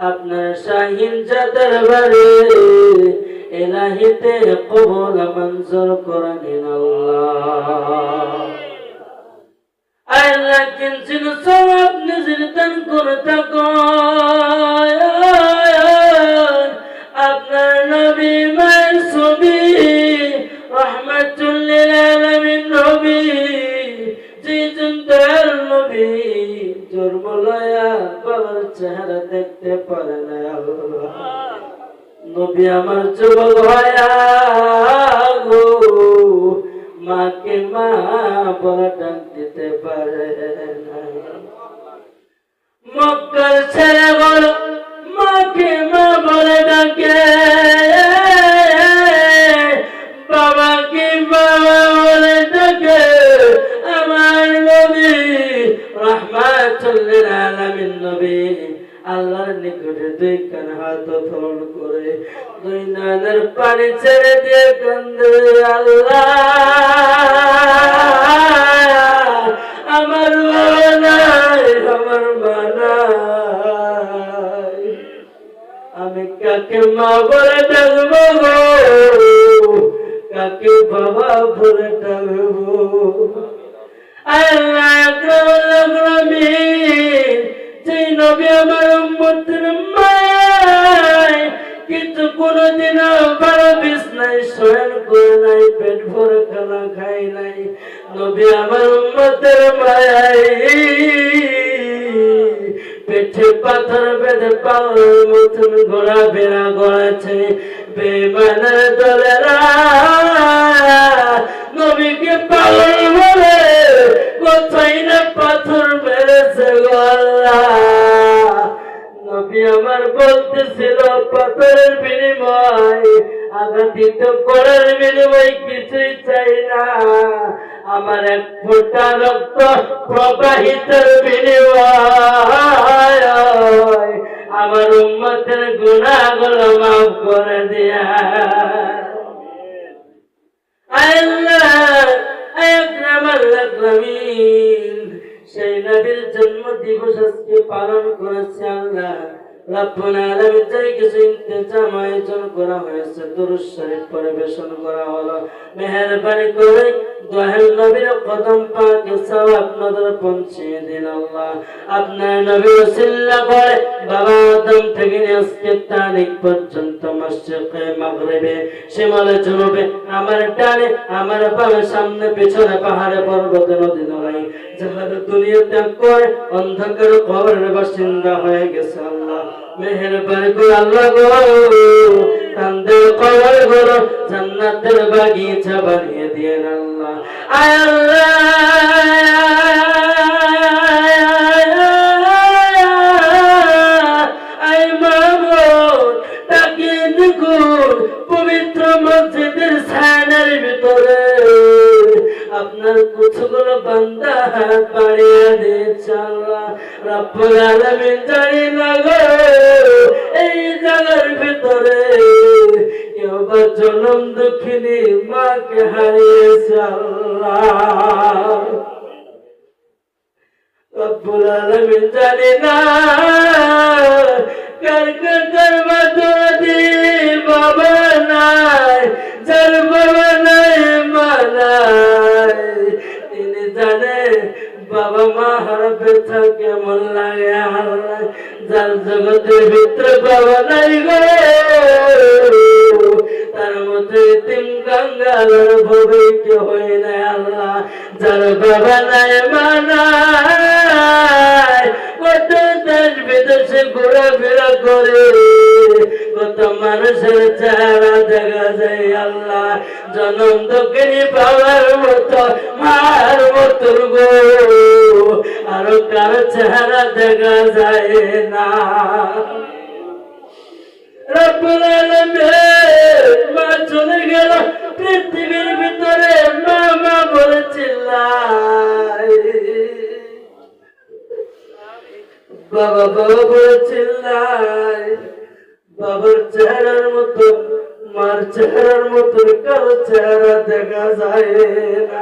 আপনার শাহিন জাতের বারে এলাহিতে কবল মঞ্জুর করে দিন আল্লাহ। আল্লাহ কিনছিল সব আপনি জিরতান করে থাকো ভাইয়া গো, মাকে মা বলে ডাক পারে না মক্কার ছেড়ে গেল মাকে মা বলে ডাকে। বাবাকে বাবা বলে ডাকে। আমার নবী, রহমাতুল্লিল আলামিন নবী আল্লাহর নিকটে দুই কান হাত ফল করে, দুই নানের পানি ছেড়ে দিয়ে কান্দে, আল্লাহ, আমার নাই, আমার মানাই আমি কাকে মা বলে ডাকবো গো? কাকে বাবা বলে ডাকবো? আল্লাহ যেই নবী আমার উম্মতের মায় কিন্তু কোনদিন ভালো বিছনায় শয়ন করে নাই, পেট ভরে খানা খাই নাই। নবী আমার উম্মতের মায় পেটে পাথর বেঁধে পাওয়ার মতন ঘোরাফেরা করেছে বেমানের দলেরা, নবীকে পাগল বলে কোথায় বলতেছিল পাথরের বিনিময়, আঘাতিত করার বিনিময় কিছুই চাই না। আমার এক ফোঁটা রক্ত প্রবাহিতের বিনিময়, আমার উম্মতের গুণাগুলো মাফ করে দিয়া। সেই নবীর জন্ম দিবস আজকে পালন করেছে আল্লাহ। রব্বুল কিছু করা হয়েছে দুরূদ শরীফ পরিবেশন করা হলো। মেহেরবানি করে দয়াল নবীর কদম পাকে সওয়াব নজর পৌঁছিয়ে দিন আল্লাহ। আপনার নবী ওসিল্লা করে বাবা আদম থেকে আজকে তারিখ পর্যন্ত মসজিদে মাগরিবে, শিমালে জনুবে, আমার ডানে, আমার বামে, সামনে, পেছনে, পাহাড়ে, পর্বতে, নদী নলাই যাহারা দুনিয়া ত্যাগ করে অন্ধকার কবরের বাসিন্দা হয়ে গেছে আল্লাহ। মেহেরবানি করে আল্লাহ গো। তাদের কবরগুলো জান্নাতের বাগিচা বানিয়ে দিয়ে আল্লাহ। আয় আল্লাহ আপনার কুছগুলো বান্দা হাত বাড়িয়ে দিয়েছে আল্লাহ। রব্বুল আলামিন জানি না গো, এই জায়গার ভিতরে কেউ বা জনম দুঃখিনী মাকে হারিয়েছে আল্লাহ। রব্বুল আলামিন জানি না কার কার বাবা নাই, যার বাবা মা হারাবে কেমন লাগে আল্লাহ, যার জগতের ভিতরে বাবা নাই গো। তার মধ্যে তিন গঙ্গালের ভবে কে হয় না আল্লাহ, যার বাবা নাই, মা কত দেশ বিদেশে ঘোরাফেরা করে, কত মানুষের চেহারা দেখা যায় আল্লাহ। জনম দক্ষিণী পাওয়ার মতো, মার মতো গো। কার চেহারা দেখা যায় না। চলে গেল, পৃথিবীর ভিতরে মা মা বাবা বাবা বলে চিল্লাই বাবার চেহারার মতো, মার চেহারার মতো, কারও চেহারা দেখা যায় না।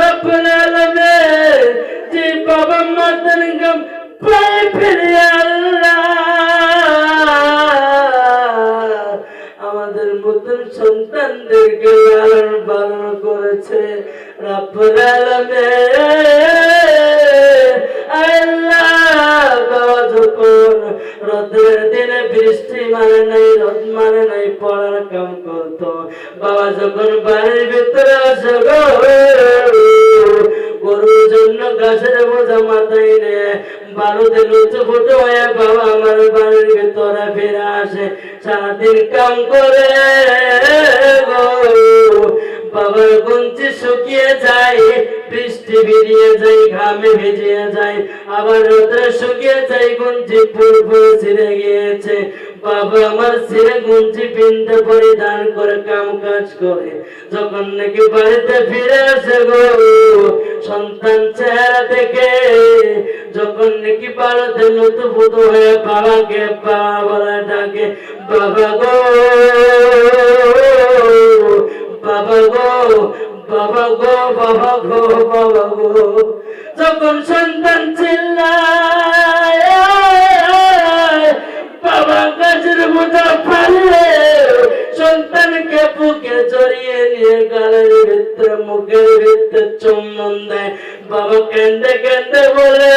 রব্বুল আলামিন, যে বাবা মাতার গম পায়ে ফিরে আল্লাহ। আমাদের মতন সন্তানদেরকে লালন পালন করেছে। রব্বুল রোদের দিনে বৃষ্টি মানে নাই, রোদ মানে নাই, পড়ার কাম করতো বাবা যখন বাড়ির ভিতরে আসে গরুর জন্য গাছের বোঝা মাথায় নে। বালুতে লুচু ফুটো হয়ে বাবা আমার বাড়ির ভিতরে ফিরে আসে। সারাদিন কাম করে গো। বাবার গুঞ্চি শুকিয়ে যায়, বৃষ্টি বেরিয়ে যায়, ঘামে ভিজিয়ে যায়, আবার রোদ্রে শুকিয়ে যায় গুঞ্চি পুরপুর ছিঁড়ে গিয়েছে। বাবা আমার ছিঁড়ে গুঞ্চি পিনতে পরিধান করে কাম কাজ করে। যখন নাকি বাড়িতে ফিরে আসে গো, সন্তান চেহারা থেকে যখন নাকি বাড়িতে নতুন হয়ে বাবাকে বাবা ডাকে, বাবা গো বাবা গো বাবা গো বাবা গো যখন সন্তান বাবা গাছের বোঝা ফালে সন্তানকে বুকে জড়িয়ে নিয়ে গালের ভিতরে, মুখের ভিতরে চুম্বন দেয়। বাবা কেন্দে কেন্দে বলে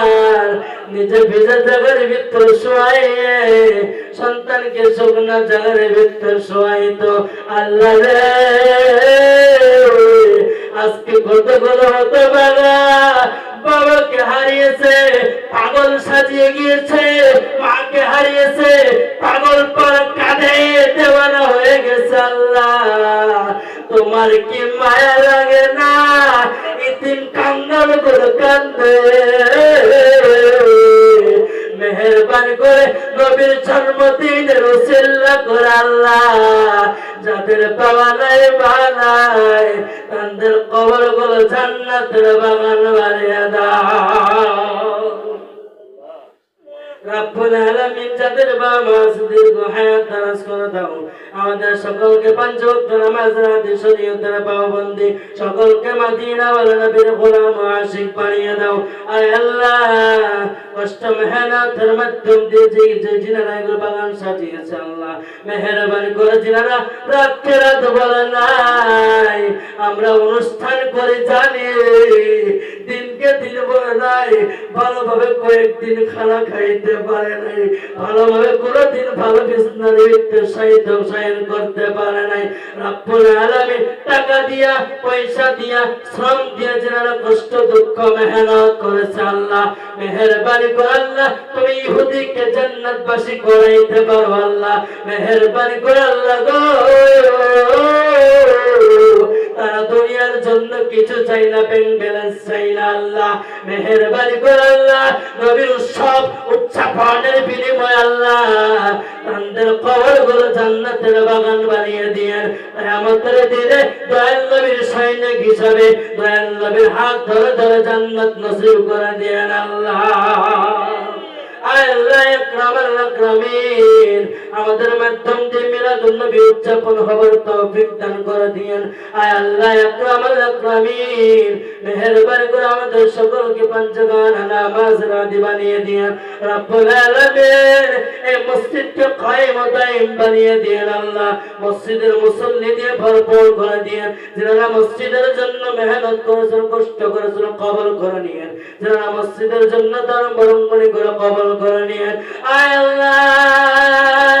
নিজে ভিজে জায়গার ভিতরে শোয়াইয়ে সন্তানকে শুকনা জায়গার ভিতরে শোয়াইতো আল্লাহ রে। আজকে কতগুলো হতে পারা বাবাকে হারিয়েছে, পাগল সাজিয়ে গিয়েছে। মাকে হারিয়েছে, পাগল পর কাঁধে দেওয়ানা হয়ে গেছে আল্লাহ। তোমার কি মায়া লাগে না? ইতিম কাঙ্গাল করে কান্দে নবীর জন্মদিন রসিল্লা করে যাদের বাবা নাই বানায় তাদের কবরগুলো জান্নাতের বাগান বাড়িয়ে দাও। রব্বুল আলামিন যাদের বাবা হায়াত করে দাও। আমাদের সকলকে পাঁচ ওয়াক্ত নামাজ রাতে শরীয়তের পাবন্দি সকলকে মদিনা ওয়ালা নবীর গোলাম আশিক বানিয়ে দাও। আয় আল্লাহ, কষ্ট, মেহনতের মাধ্যম দিয়ে যে যে জিনারা এগুলো বাগান সাজিয়েছে আল্লাহ। করে জিনারা রাত বলে নাই। আমরা অনুষ্ঠান করে জানি, দিনকে দিন বলে নাই। ভালোভাবে কয়েকদিন খানা খাইতে পারে নাই। ভালোভাবে কোনোদিন ভালো বিছনার ভিতরে সাহিত্য সায়ন করতে পারে নাই। রাব্বুল আলামিন টাকা দিয়া, পয়সা দিয়া, শ্রম দিয়া যারা কষ্ট, দুঃখ, মেহনত করেছে আল্লাহ। মেহেরবানি করে আল্লাহ, তুমি ইহুদিকে জান্নাতবাসী করাইতে পারো আল্লাহ। মেহেরবানি করে আল্লাহ গো। তারা দুনিয়ার জন্য কিছু চাই না ব্যাংক ব্যালেন্স চাই না আল্লাহ। মেহেরবানি করে আল্লাহ, নবীর উৎসব উচ্চাপনের বিনিময় আল্লাহ তাদের কবরগুলো জান্নাতের বাগান বানিয়ে দিয়ে আমাদের দিলে দয়াল নবীর সৈনিক হিসাবে দয়াল নবীর হাত ধরে ধরে জান্নাত নসিব করে দিয়ে আল্লাহ। আল্লাহ আকরামাল আকরামিন। আমাদের মাধ্যম দিয়ে মিলাদুন নবী উদযাপন হবার তৌফিক দান করে দিয়েন। আয় আল্লাহ আকরামাল আকরামিন মেহেরবানি করে আমাদের সকলকে পঞ্চগান নামাজ রাদি বানিয়ে দিয়েন। রব্বুল আলামিন, এই মসজিদকে কায়েম ও দাইম বানিয়ে দিয়েন আল্লাহ। মসজিদের মুসল্লি দিয়ে ভরপুর করে দিয়েন। যারা মসজিদের জন্য মেহনত করেছেন, কষ্ট করেছেন, কবল করে নিয়েন। যারা মসজিদের জন্য তার বরঙ্গনি করে কবল করে নিয়েন। আয় আল্লাহ!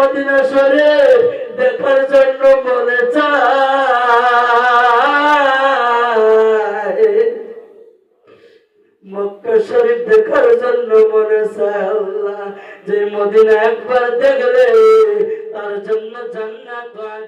মদিনা শরীফ দেখার জন্য মনে চায়। মক্কা শরীফ দেখার জন্য মনে চায়। আল্লাহ যে মদিনা একবার দেখলে তার জন্য জান্নাত হয়